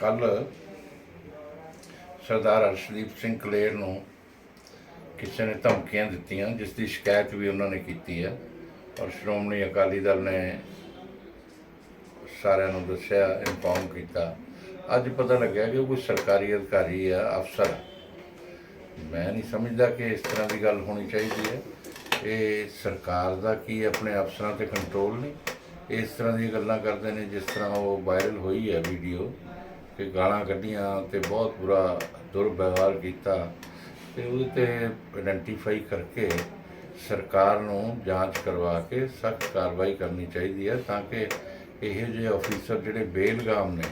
ਕੱਲ ਸਰਦਾਰ ਅਰਸ਼ਦੀਪ ਸਿੰਘ ਕਲੇਰ ਨੂੰ ਕਿਸੇ ਨੇ ਧਮਕੀਆਂ ਦਿੱਤੀਆਂ, ਜਿਸ ਦੀ ਸ਼ਿਕਾਇਤ ਵੀ ਉਹਨਾਂ ਨੇ ਕੀਤੀ ਹੈ। ਔਰ ਸ਼੍ਰੋਮਣੀ ਅਕਾਲੀ ਦਲ ਨੇ ਸਾਰਿਆਂ ਨੂੰ ਦੱਸਿਆ ਇਨਫੋਰਮ ਕੀਤਾ। ਅੱਜ ਪਤਾ ਲੱਗਿਆ ਕਿ ਉਹ ਕੋਈ ਸਰਕਾਰੀ ਅਧਿਕਾਰੀ ਆ ਅਫਸਰ। ਮੈਂ ਨਹੀਂ ਸਮਝਦਾ ਕਿ ਇਸ ਤਰ੍ਹਾਂ ਦੀ ਗੱਲ ਹੋਣੀ ਚਾਹੀਦੀ ਹੈ। ਇਹ ਸਰਕਾਰ ਦਾ ਕੀ ਆਪਣੇ ਅਫਸਰਾਂ ਤੇ ਕੰਟਰੋਲ ਨਹੀਂ। ਇਸ ਤਰ੍ਹਾਂ ਦੀਆਂ ਗੱਲਾਂ ਕਰਦੇ ਨੇ ਜਿਸ ਤਰ੍ਹਾਂ ਉਹ ਵਾਇਰਲ ਹੋਈ ਹੈ ਵੀਡੀਓ ਕਿ ਗਾਲਾਂ ਕੱਢੀਆਂ ਤੇ ਬਹੁਤ ਬੁਰਾ ਦੁਰਵਿਵਹਾਰ ਕੀਤਾ ਤੇ ਉਹਦੇ ਤੇ ਆਇਡੈਂਟੀਫਾਈ ਕਰਕੇ ਸਰਕਾਰ ਨੂੰ ਜਾਂਚ ਕਰਵਾ ਕੇ ਸਖਤ ਕਾਰਵਾਈ ਕਰਨੀ ਚਾਹੀਦੀ ਹੈ ਤਾਂ ਕਿ ਇਹੋ ਜਿਹੇ ਅਫੀਸਰ ਜਿਹੜੇ ਬੇਲਗਾਮ ਨੇ,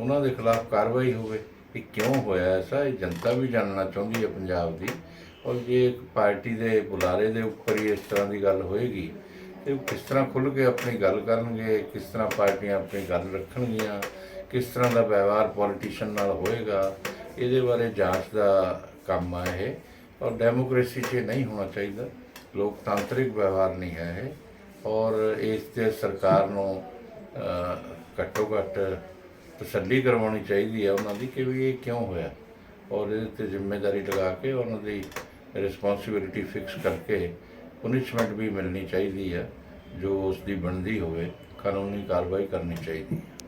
ਉਹਨਾਂ ਦੇ ਖਿਲਾਫ ਕਾਰਵਾਈ ਹੋਵੇ। ਕਿ ਕਿਉਂ ਹੋਇਆ ਐਸਾ? ਇਹ ਜਨਤਾ ਵੀ ਜਾਣਨਾ ਚਾਹੁੰਦੀ ਹੈ ਪੰਜਾਬ ਦੀ। ਔਰ ਜੇ ਇੱਕ ਪਾਰਟੀ ਦੇ ਬੁਲਾਰੇ ਦੇ ਉੱਪਰ ਹੀ ਇਸ ਤਰ੍ਹਾਂ ਦੀ ਗੱਲ ਹੋਏਗੀ ਤੇ ਉਹ ਕਿਸ ਤਰ੍ਹਾਂ ਖੁੱਲ੍ਹ ਕੇ ਆਪਣੀ ਗੱਲ ਕਰਨਗੇ? ਕਿਸ ਤਰ੍ਹਾਂ ਪਾਰਟੀਆਂ ਆਪਣੀ ਗੱਲ ਰੱਖਣਗੀਆਂ? ਕਿਸ ਤਰ੍ਹਾਂ ਦਾ ਵਿਵਹਾਰ ਪੋਲੀਟੀਸ਼ੀਅਨ ਨਾਲ ਹੋਏਗਾ? ਇਹਦੇ ਬਾਰੇ ਜਾਂਚ ਦਾ ਕੰਮ ਆ ਇਹ। ਔਰ ਡੈਮੋਕ੍ਰੇਸੀ 'ਚ ਇਹ ਨਹੀਂ ਹੋਣਾ ਚਾਹੀਦਾ। ਲੋਕਤਾਂਤਰਿਕ ਵਿਵਹਾਰ ਨਹੀਂ ਹੈ ਇਹ। ਔਰ ਇਸ ਤੇ ਸਰਕਾਰ ਨੂੰ ਘੱਟੋ ਘੱਟ ਤਸੱਲੀ ਕਰਵਾਉਣੀ ਚਾਹੀਦੀ ਹੈ ਉਹਨਾਂ ਦੀ ਕਿ ਵੀ ਇਹ ਕਿਉਂ ਹੋਇਆ। ਔਰ ਇਹਦੇ ਤੇ ਜ਼ਿੰਮੇਵਾਰੀ ਲਗਾ ਕੇ ਉਹਨਾਂ ਦੀ ਰਿਸਪੌਂਸਿਬਿਲਿਟੀ ਫਿਕਸ ਕਰਕੇ ਪੁਨਿਸ਼ਮੈਂਟ ਵੀ ਮਿਲਣੀ ਚਾਹੀਦੀ ਹੈ, ਜੋ ਉਸ ਦੀ ਬਣਦੀ ਹੋਵੇ, ਕਾਨੂੰਨੀ ਕਾਰਵਾਈ ਕਰਨੀ ਚਾਹੀਦੀ ਹੈ।